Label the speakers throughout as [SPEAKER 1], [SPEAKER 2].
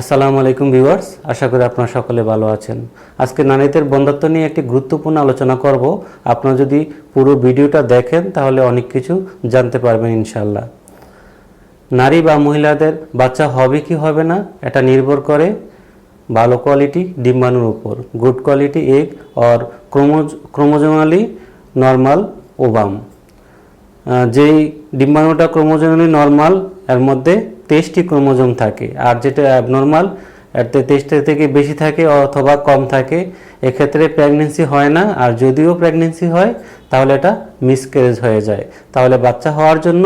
[SPEAKER 1] আসসালামু আলাইকুম ভিউয়ার্স, আশা করি আপনারা সকলে ভালো আছেন। আজকে নারীদের বন্ধাত্ব নিয়ে একটি গুরুত্বপূর্ণ আলোচনা করব। আপনারা যদি পুরো ভিডিওটা দেখেন, তাহলে অনেক কিছু জানতে পারবেন ইনশাল্লাহ নারী বা মহিলাদের বাচ্চা হবে কি হবে না, এটা নির্ভর করে ভালো কোয়ালিটি ডিম্বাণুর উপর। Good quality egg or ক্রোমোজ chromosomally normal ovum. যেই ডিম্বাণুটা ক্রোমোজোমালি নর্মাল, এর মধ্যে তেইশটি ক্রোমোজোম থাকে। আর যেটা অ্যাবনর্মাল তেইশটা থেকে বেশি থাকে অথবা কম থাকে, এক্ষেত্রে প্রেগনেন্সি হয় না। আর যদিও প্রেগনেন্সি হয়, তাহলে এটা মিসক্যারেজ হয়ে যায়। তাহলে বাচ্চা হওয়ার জন্য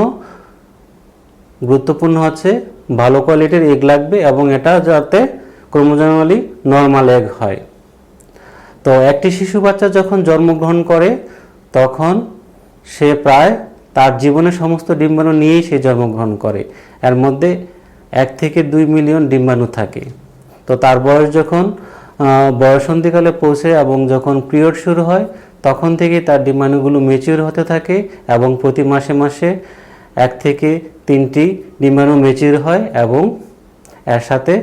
[SPEAKER 1] গুরুত্বপূর্ণ হচ্ছে ভালো কোয়ালিটির এগ লাগবে এবং এটা যাতে ক্রোমোজোমালি নর্মাল এগ হয়। তো একটি শিশু বাচ্চা যখন জন্মগ্রহণ করে, তখন সে প্রায় তার জীবনের সমস্ত ডিম্বাণু নিয়েই সে জন্মগ্রহণ করে। এর মধ্যে এক থেকে দুই মিলিয়ন ডিম্বাণু থাকে। তো তার বয়স যখন বয়সন্ধিকালে পৌঁছে এবং যখন পিরিয়ড শুরু হয়, তখন থেকে তার ডিম্বাণুগুলো মেচিউর হতে থাকে এবং প্রতি মাসে মাসে এক থেকে তিনটি ডিম্বাণু মেচিউর হয় এবং এর সাথে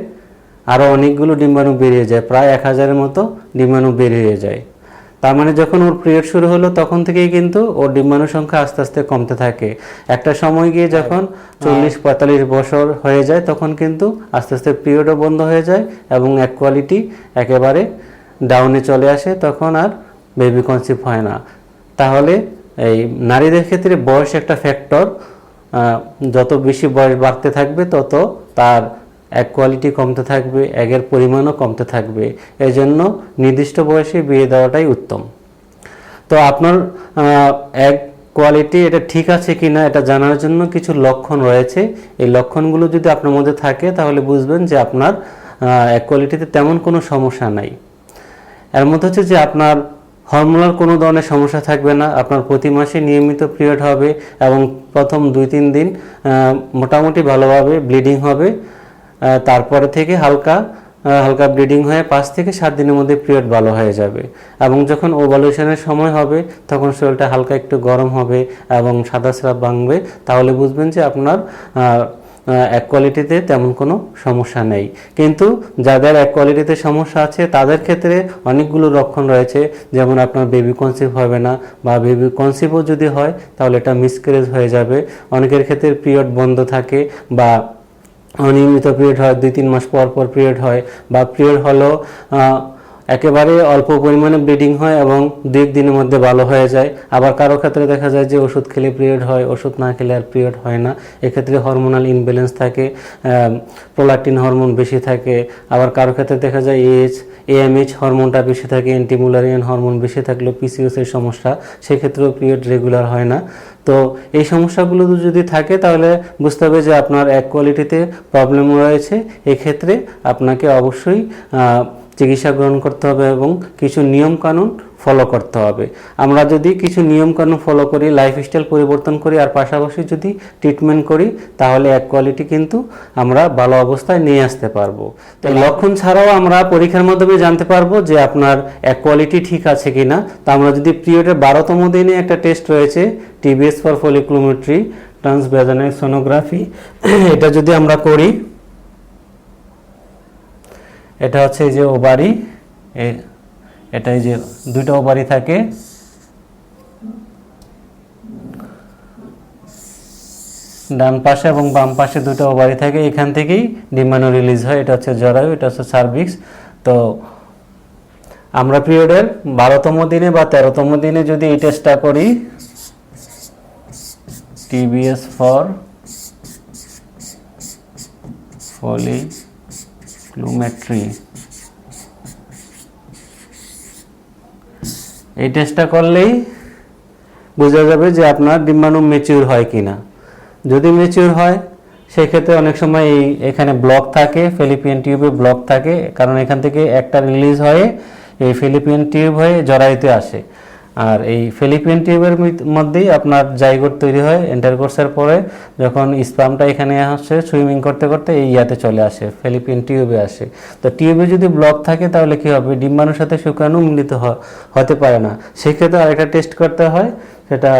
[SPEAKER 1] আরও অনেকগুলো ডিম্বাণু বেরিয়ে যায়। প্রায় এক হাজারের মতো ডিম্বাণু বেরিয়ে যায়। তার মানে যখন ওর পিরিয়ড শুরু হলো তখন থেকেই কিন্তু ওর ডিম্বাণু সংখ্যা আস্তে আস্তে কমতে থাকে। একটা সময় গিয়ে যখন চল্লিশ পঁয়তাল্লিশ বছর হয়ে যায় তখন কিন্তু আস্তে আস্তে পিরিয়ডও বন্ধ হয়ে যায় এবং এক কোয়ালিটি একেবারে ডাউনে চলে আসে তখন আর বেবি কনসিভ হয় না। তাহলে এই নারীদের ক্ষেত্রে বয়স একটা ফ্যাক্টর যত বেশি বয়স বাড়তে থাকবে তত তার এক কোয়ালিটি কমতে থাকবে এগের পরিমাণও কমতে থাকবে। এই জন্য নির্দিষ্ট বয়সে বিয়ে দেওয়াটাই উত্তম। তো আপনার এক কোয়ালিটি এটা ঠিক আছে কি না এটা জানার জন্য কিছু লক্ষণ রয়েছে। এই লক্ষণগুলো যদি আপনার মধ্যে থাকে, তাহলে বুঝবেন যে আপনার এক কোয়ালিটিতে তেমন কোনো সমস্যা নাই। এর মধ্যে হচ্ছে যে আপনার হরমোনাল কোনো ধরনের সমস্যা থাকবে না, আপনার প্রতি মাসে নিয়মিত পিরিয়ড হবে এবং প্রথম দুই তিন দিন মোটামুটি ভালোভাবে ব্লিডিং হবে। তারপরে থেকে হালকা হালকা ব্লিডিং হয়ে পাঁচ থেকে সাত দিনের মধ্যে পিরিয়ড ভালো হয়ে যাবে। এবং যখন ওভালুশনের সময় হবে, তখন শরীরটা হালকা একটু গরম হবে এবং সাদা স্রাব ভাঙবে। তাহলে বুঝবেন যে আপনার এক কোয়ালিটিতে তেমন কোনো সমস্যা নেই। কিন্তু যাদের এক কোয়ালিটিতে সমস্যা আছে, তাদের ক্ষেত্রে অনেকগুলো লক্ষণ রয়েছে। যেমন আপনার বেবি কনসিভ হবে না বা বেবি কনসিভও যদি হয়, তাহলে এটা মিসক্যারেজ হয়ে যাবে। অনেকের ক্ষেত্রে পিরিয়ড বন্ধ থাকে বা অনিয়মিত পিরিয়ড হয়, দুই তিন মাস পর পর পিরিয়ড হয় বা পিরিয়ড হলো একেবারে অল্প পরিমাণে ব্লিডিং হয় এবং দুই দিনের মধ্যে ভালো হয়ে যায়। আবার কারও ক্ষেত্রে দেখা যায় যে ওষুধ খেলে পিরিয়ড হয়, ওষুধ না খেলে আর পিরিয়ড হয় না। এক্ষেত্রে হরমোনাল ইনব্যালেন্স থাকে প্রোলাকটিন হরমোন বেশি থাকে। আবার কারও ক্ষেত্রে দেখা যায় এইচ এএমএইচ হরমোনটা বেশি থাকে অ্যান্টিমুলারিয়ান হরমোন বেশি থাকলেও পিসিওসের সমস্যা, সেক্ষেত্রেও পিরিয়ড রেগুলার হয় না। তো এই সমস্যাগুলো যদি থাকে, তাহলে বুঝতে হবে যে আপনার এক কোয়ালিটিতে প্রবলেম রয়েছে। এক্ষেত্রে আপনাকে অবশ্যই চিকিৎসা গ্রহণ করতে হবে এবং কিছু নিয়ম কানুন ফলো করতে হবে। আমরা যদি কিছু নিয়ম কানুন ফলো করি লাইফস্টাইল পরিবর্তন করি আর পাশাপাশি যদি ট্রিটমেন্ট করি তাহলে এক কোয়ালিটি কিন্তু আমরা ভালো অবস্থায় নিয়ে আসতে পারব। তো লক্ষণ ছাড়াও আমরা পরীক্ষার মাধ্যমে জানতে পারব যে আপনার এক কোয়ালিটি ঠিক আছে কি না তো আমরা যদি পিরিয়ডের বারোতম দিনে একটা টেস্ট রয়েছে TVS for folliculometry transvaginal sonography এটা যদি আমরা করি এটা হচ্ছে যে ওবারি এ- এটা এই যে দুইটা ওবারি থাকে। ডান পাশে এবং বাম পাশে দুটো ওভারি থাকে। এখান থেকেই ডিম্বাণু রিলিজ হয়। এটা হচ্ছে জরায়ু, এটা হচ্ছে সার্ভিক্স। তো আমরা পিরিয়ডের বারোতম দিনে বা তেরোতম দিনে যদি এই টেস্টটা করি টিবিএস ফর ফলিক্লুমেট্রি এই টেস্টটা করলেই বোঝা যাবে যে আপনার ডিম্বাণু মেচিউর হয় কি না যদি মেচিউর হয়, সেক্ষেত্রে অনেক সময় এই এখানে ব্লক থাকে ফিলিপিয়ান টিউবে ব্লক থাকে, কারণ এখান থেকে একটা রিলিজ হয়ে এই ফিলিপিয়ান টিউব হয়ে জরায়ুতে আসে। আর এই ফিলিপিয়ান টিউবের মধ্যেই আপনার জাইগোট তৈরি হয়। ইন্টারকোর্সের পরে যখন স্পামটা এখানে আসে সুইমিং করতে করতে এই ইয়াতে চলে আসে ফিলিপিয়ান টিউবে আসে। তো টিউবে যদি ব্লক থাকে তাহলে কি হবে? ডিম্বাণুর সাথে শুক্রাণু মিলিত হতে পারে না। সেক্ষেত্রে আরেকটা টেস্ট করতে হয়, সেটা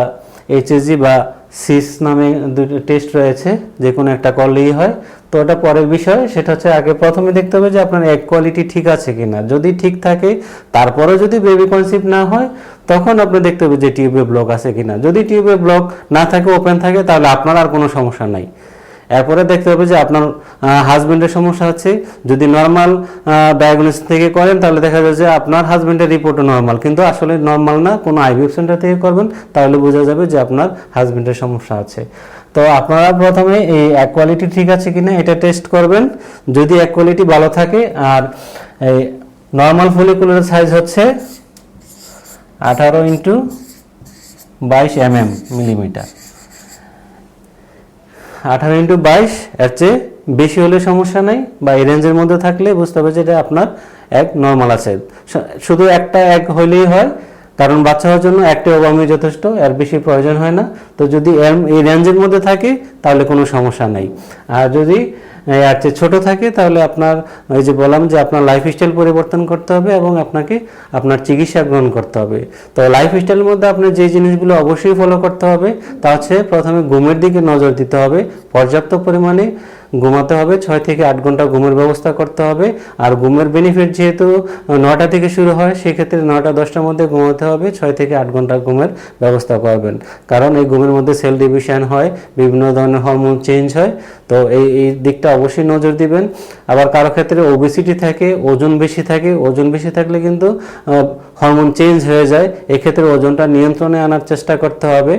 [SPEAKER 1] এইচএসজি বা সিস নামে দুটো টেস্ট রয়েছে যে কোনো একটা করলেই হয়। তো ওটা পরের বিষয়, সেটা হচ্ছে আগে প্রথমে দেখতে হবে যে আপনার এক কোয়ালিটি ঠিক আছে কি না যদি ঠিক থাকে তারপরে যদি বেবি কনসিপ্ট না হয়, তখন আপনি দেখতে হবে যে টিউবে ব্লক আছে কি না যদি টিউবে ব্লক না থাকে ওপেন থাকে, তাহলে আপনার আর কোনো সমস্যা নাই। এরপরে দেখতে হবে যে আপনার হাজবেন্ডের সমস্যা আছে যদি নর্মাল ডায়াগনোসিস থেকে করেন, তাহলে দেখা যায় যে আপনার হাজবেন্ডের রিপোর্টও নর্মাল কিন্তু আসলে নর্মাল না, কোনো আইভিএফ সেন্টার থেকে করবেন, তাহলে বোঝা যাবে যে আপনার হাজবেন্ডের সমস্যা আছে। তো আপনারা প্রথমে এই এক কোয়ালিটি ঠিক আছে কিনা, এটা টেস্ট করবেন। যদি এক কোয়ালিটি ভালো থাকে, আর এই নর্মাল ফলিকুলার সাইজ হচ্ছে আঠারো ইন্টু বাইশ এম এম মিলিমিটার। আঠারো ইন্টু বাইশ এর চেয়ে বেশি হলে সমস্যা নেই বা এই রেঞ্জের মধ্যে থাকলে বুঝতে হবে যে এটা আপনার এক নর্মাল আছে। শুধু একটা এক হলেই হয়। কারণ বাচ্চা হওয়ার জন্য একটা ওবামি যথেষ্ট, এর বেশি প্রয়োজন হয় না। তো যদি এই রেঞ্জের মধ্যে থাকে, তাহলে কোনো সমস্যা নেই। আর যদি আর চেয়ে ছোট থাকে, তাহলে আপনার ওই যে বললাম যে আপনার লাইফস্টাইল পরিবর্তন করতে হবে এবং আপনাকে আপনার চিকিৎসা গ্রহণ করতে হবে। তো লাইফস্টাইলের মধ্যে আপনার যে জিনিসগুলো অবশ্যই ফলো করতে হবে, তা হচ্ছে প্রথমে ঘুমের দিকে নজর দিতে হবে। পর্যাপ্ত পরিমাণে ঘুমাতে হবে, ছয় থেকে আট ঘণ্টা ঘুমের ব্যবস্থা করতে হবে। আর ঘুমের বেনিফিট যেহেতু নটা থেকে শুরু হয়, সেক্ষেত্রে নটা দশটার মধ্যে ঘুমাতে হবে, ছয় থেকে আট ঘণ্টা ঘুমের ব্যবস্থা করবেন। কারণ এই ঘুমের মধ্যে সেল ডিভিশন হয়, বিভিন্ন ধরনের হরমোন চেঞ্জ হয়। তো এই এই দিকটা অবশ্যই নজর দিবেন। আবার কারও ক্ষেত্রে ওবেসিটি থাকে, ওজন বেশি থাকে, ওজন বেশি থাকলে কিন্তু হরমোন চেঞ্জ হয়ে যায়। এক্ষেত্রে ওজনটা নিয়ন্ত্রণে আনার চেষ্টা করতে হবে।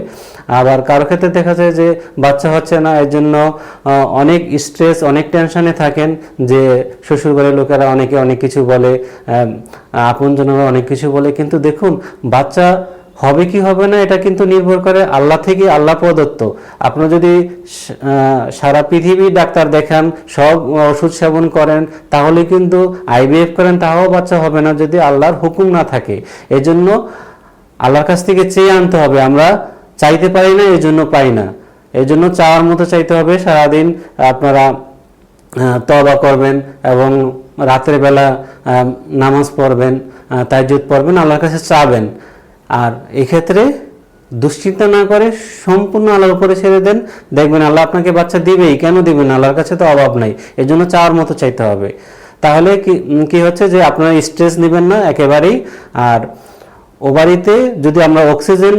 [SPEAKER 1] আবার কারও ক্ষেত্রে দেখা যায় যে বাচ্চা হচ্ছে না এর জন্য অনেক স্ট্রেস অনেক টেনশনে থাকেন যে শ্বশুরবাড়ির লোকেরা অনেকে অনেক কিছু বলে আপনজনেরা অনেক কিছু বলে। কিন্তু দেখুন, বাচ্চা হবে কি হবে না, এটা কিন্তু নির্ভর করে আল্লাহ থেকে আল্লাহ প্রদত্ত। আপনি যদি সারা পৃথিবী ডাক্তার দেখান, সব ওষুধ সেবন করেন, তাহলে কিন্তু আইভিএফ করেন, তাও বাচ্চা হবে না যদি আল্লাহর হুকুম না থাকে। এজন্য আল্লাহর কাছ থেকে চেয়ে আনতে হবে, আমরা চাইতে পারি না এই জন্য পাই না। এই জন্য চাওয়ার মতো চাইতে হবে, সারাদিন আপনারা তবা করবেন এবং রাতের বেলা নামাজ পড়বেন তাইজুদ পড়বেন, আল্লাহর কাছে চাবেন। আর এক্ষেত্রে দুশ্চিন্তা না করে সম্পূর্ণ আল্লাহর উপরে ছেড়ে দেন। দেখবেন আল্লাহ আপনাকে বাচ্চা দিবেই, কেন দিবেন? আল্লাহর কাছে তো অভাব নাই এই জন্য চাওয়ার মতো চাইতে হবে। তাহলে কি হচ্ছে যে আপনারা স্ট্রেস নেবেন না একেবারেই, আর ওভারিতে যদি আমরা অক্সিজেন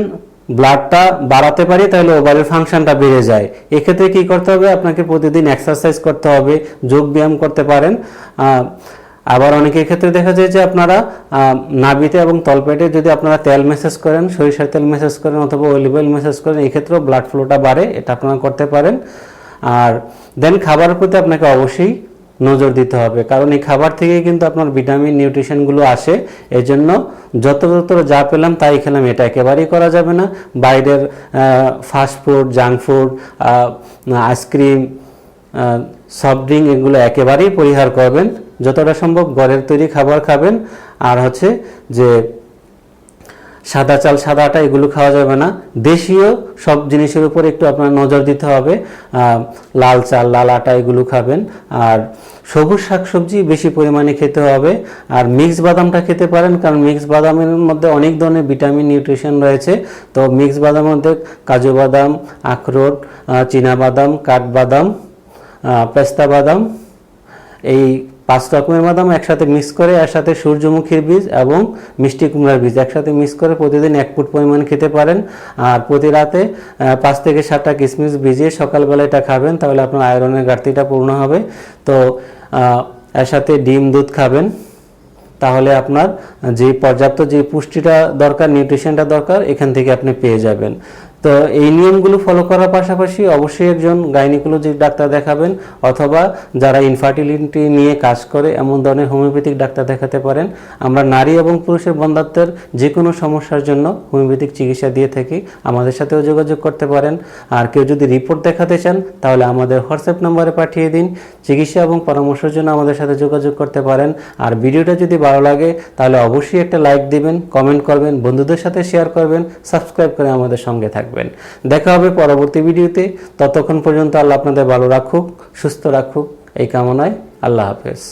[SPEAKER 1] ব্লাডটা বাড়াতে পারি, তাহলে ওভারের ফাংশনটা বেড়ে যায়। এক্ষেত্রে কি করতে হবে? আপনাকে প্রতিদিন এক্সারসাইজ করতে হবে, যোগ ব্যায়াম করতে পারেন। আবার অনেকের ক্ষেত্রে দেখা যায় যে আপনারা নাভিতে এবং তলপেটে যদি আপনারা তেল মেসেজ করেন, সরিষার তেল মেসেজ করেন অথবা অলিভ অয়েল মেসেজ করেন, এক্ষেত্রেও ব্লাড ফ্লোটা বাড়ে, এটা আপনারা করতে পারেন। আর দেন খাবারের প্রতি আপনাকে অবশ্যই নজর দিতে হবে, কারণ এই খাবার থেকে কিন্তু আপনার ভিটামিন নিউট্রিশনগুলো আসে। এই জন্য যত যত যা পেলাম তাই খেলাম, এটা একেবারেই করা যাবে না। বাইরের fast food junk food ice cream soft drink এগুলো একেবারেই পরিহার করবেন। যতটা সম্ভব ঘরের তৈরি খাবার খাবেন। আর হচ্ছে যে সাদা চাল, সাদা আটা এগুলো খাওয়া যাবে না। দেশীয় সব জিনিসের উপর একটু আপনার নজর দিতে হবে। লাল চাল, লাল আটা এগুলো খাবেন। আর সবুজ শাকসবজি বেশি পরিমাণে খেতে হবে। আর মিক্স বাদামটা খেতে পারেন, কারণ মিক্স বাদামের মধ্যে অনেক ধরনের ভিটামিন, নিউট্রিশন রয়েছে। তো মিক্স বাদামের মধ্যে কাজু বাদাম, আখরোট চীনা বাদাম কাঠবাদাম পেস্তা বাদাম, এই পাঁচ রকমের বাদাম একসাথে মিক্স করে এর সাথে সূর্যমুখীর বীজ এবং মিষ্টি কুমড়ার বীজ একসাথে মিক্স করে প্রতিদিন এক ফুট পরিমাণ খেতে পারেন। আর প্রতি রাতে পাঁচ থেকে সাতটা কিশমিশ ভিজিয়ে সকালবেলা এটা খাবেন, তাহলে আপনার আয়রনের ঘাটতিটা পূর্ণ হবে। তো এর সাথে ডিম, দুধ খাবেন। তাহলে আপনার যে পর্যাপ্ত যে পুষ্টিটা দরকার নিউট্রিশনটা দরকার, এখান থেকে আপনি পেয়ে যাবেন। তো এই নিয়মগুলো ফলো করার পাশাপাশি অবশ্যই একজন গাইনিকোলজিক ডাক্তার দেখাবেন, অথবা যারা ইনফার্টিলিটি নিয়ে কাজ করে, এমন ধরনের হোমিওপ্যাথিক ডাক্তার দেখাতে পারেন। আমরা নারী এবং পুরুষের বন্ধাত্বের যে কোনো সমস্যার জন্য হোমিওপ্যাথিক চিকিৎসা দিয়ে থাকি। আমাদের সাথেও যোগাযোগ করতে পারেন। আর কেউ যদি রিপোর্ট দেখাতে চান, তাহলে আমাদের হোয়াটসঅ্যাপ নম্বরে পাঠিয়ে দিন। চিকিৎসা এবং পরামর্শের জন্য আমাদের সাথে যোগাযোগ করতে পারেন। আর ভিডিওটা যদি ভালো লাগে, তাহলে অবশ্যই একটা লাইক দিবেন কমেন্ট করবেন, বন্ধুদের সাথে শেয়ার করবেন সাবস্ক্রাইব করে আমাদের সঙ্গে থাকবেন। দেখা হবে পরবর্তী ভিডিওতে। ততক্ষণ পর্যন্ত আল্লাহ আপনাদের ভালো রাখুক, সুস্থ রাখুক। এই কামনায় আল্লাহ হাফেজ।